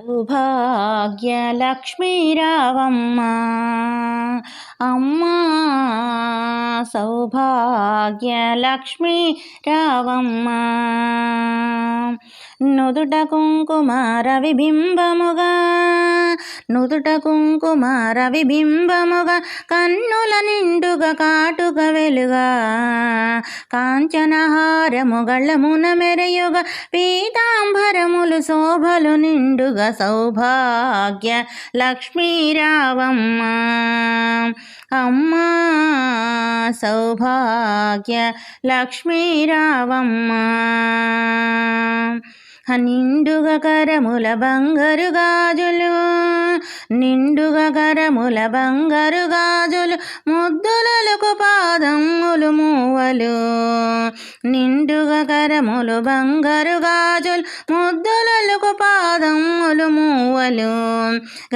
సౌభాగ్య లక్ష్మీరావమ్మ అమ్మా సౌభాగ్య లక్ష్మీ రావమ్మ నుదుట కుంకుమార విబింబముగా నుదుట కుంకుమార విబింబముగా కన్నుల నిండుగా కాటుక వెలుగా కాంచనహారము గళ్ళమున మెరయుగా పీతాంబరములు శోభలు నిండుగా సౌభాగ్య లక్ష్మీరావమ్మ. అమ్మ సౌభాగ్య లక్ష్మీరావమ్మ. నిండుగా కరముల బంగారు గాజులు నిండుగా కరముల బంగారు గాజులు ముద్దులకు పాదములు మూవలు. నిండుగా కరములు బంగారు గాజులు ముద్దులకు పాదములు మూవలు.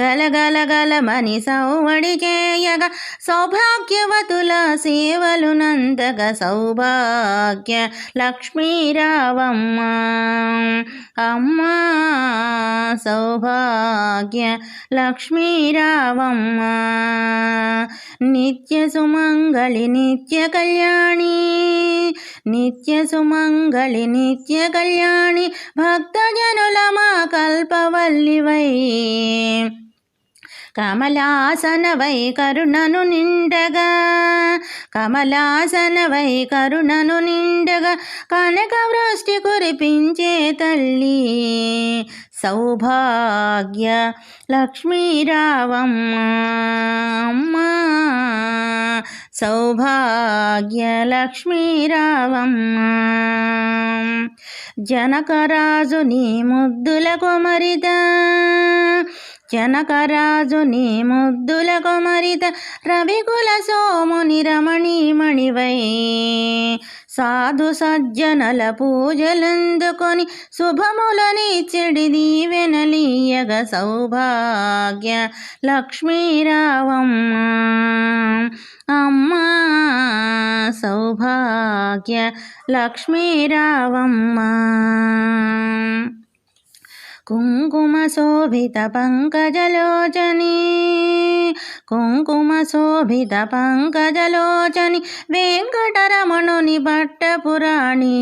గలగల గలమని సౌవడి చేయగా సౌభాగ్యవతుల సేవలు నందగ సౌభాగ్య లక్ష్మీరావమ్మ. అమ్మ సౌభాగ్య లక్ష్మీరావమ్మ. నిత్య సుమంగళి నిత్య కళ్యాణి. నిత్య సుమంగళి నిత్య కళ్యాణి భక్తజనుల మా కల్పవల్లివై. కమలాసనవై కరుణను నిండగా కమలాసనవై కరుణను నిండగా కనక వృష్టి కురిపించే తల్లి. సౌభాగ్య లక్ష్మీరావమ్మ. సౌభాగ్యలక్ష్మీరావమ్మ. జనకరాజు నీ ముద్దుల కొమరిత. జనకరాజుని ముద్దుల కొమరిత రవికుల సోముని రమణీమణివై సాధు సజ్జనల పూజలందుకొని శుభములని చెడి దీవెనలీయగ సౌభాగ్య లక్ష్మీరావమ్మ. అమ్మా సౌభాగ్య లక్ష్మీరావమ్మ. కుంకుమ శోభిత పంకజలోచని కుంకుమ శోభిత పంకజలోచని వెంకటరమణుని పట్టపురాణి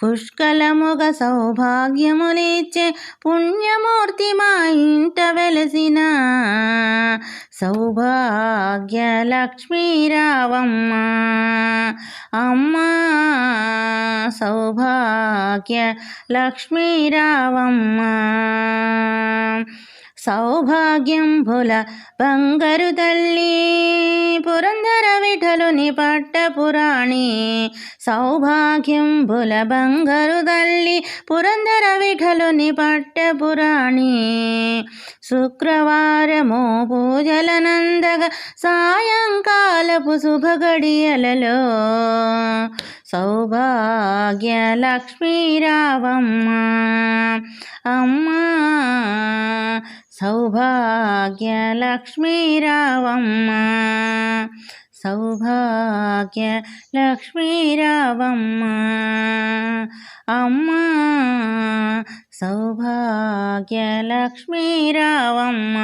పుష్కలముగ సౌభాగ్యములిచ్చే పుణ్యమూర్తి మా ఇంట వెలసిన సౌభాగ్య లక్ష్మీరావమ్మ అమ్మా సౌభాగ్య లక్ష్మీరావమ్మ. సౌభాగ్యం భుల బంగారు తల్లి పురంధర విఠలుని పట్టపురాణి సౌభాగ్యం భుల బంగారు తల్లి పురంధర విఠలుని పట్టపురాణి శుక్రవారము పూజలనందగా సాయంకాలపు శుభ గడియలలో లక్ష్మీరావమ్మ అమ్మా సౌభాగ్య లక్ష్మీరావమ్మ సౌభాగ్య లక్ష్మీరావమ్మ అమ్మా సౌభాగ్య లక్ష్మీరావమ్మ